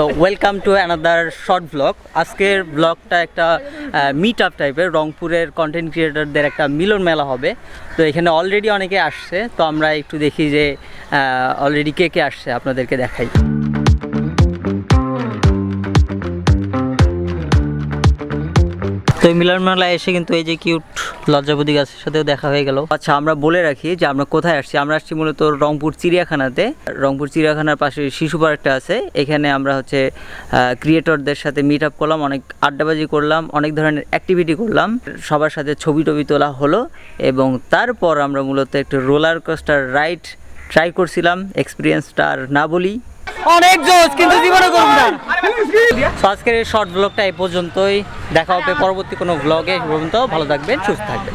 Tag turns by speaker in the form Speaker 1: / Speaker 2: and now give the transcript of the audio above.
Speaker 1: Welcome to another short blog আজকের ব্লগটা একটা মিট আপ টাইপের রংপুরের কন্টেন্ট ক্রিয়েটারদের একটা মিলন মেলা হবে। তো এখানে অলরেডি অনেকে আসছে, তো আমরা একটু দেখি যে অলরেডি কে কে আসছে, আপনাদেরকে দেখাই। তো এই মিলন মেলায় এসে কিন্তু এই যে কিউট লজ্জাপতি গাছের সাথেও দেখা হয়ে গেল। আচ্ছা আমরা বলে রাখি যে আমরা কোথায় আসছি? আমরা আসছি মূলত রংপুর চিড়িয়াখানাতে। রংপুর চিড়িয়াখানার পাশে শিশু পার্কটা আছে। এখানে আমরা হচ্ছে ক্রিয়েটরদের সাথে মিট আপ করলাম, অনেক আড্ডাবাজি করলাম, অনেক ধরনের অ্যাক্টিভিটি করলাম। সবার সাথে ছবি টবি তোলা হলো এবং তারপর আমরা মূলত একটু রোলার কোস্টার রাইড ট্রাই করছিলাম। এক্সপিরিয়েন্সটা আর না বলি। অনেক জোস কিন্তু জীবনে করব না। তো আজকের এই শর্ট ব্লগটা এই পর্যন্তই। দেখা হবে পরবর্তী কোনো ব্লগে পর্যন্ত ভালো থাকবেন সুস্থ থাকবেন।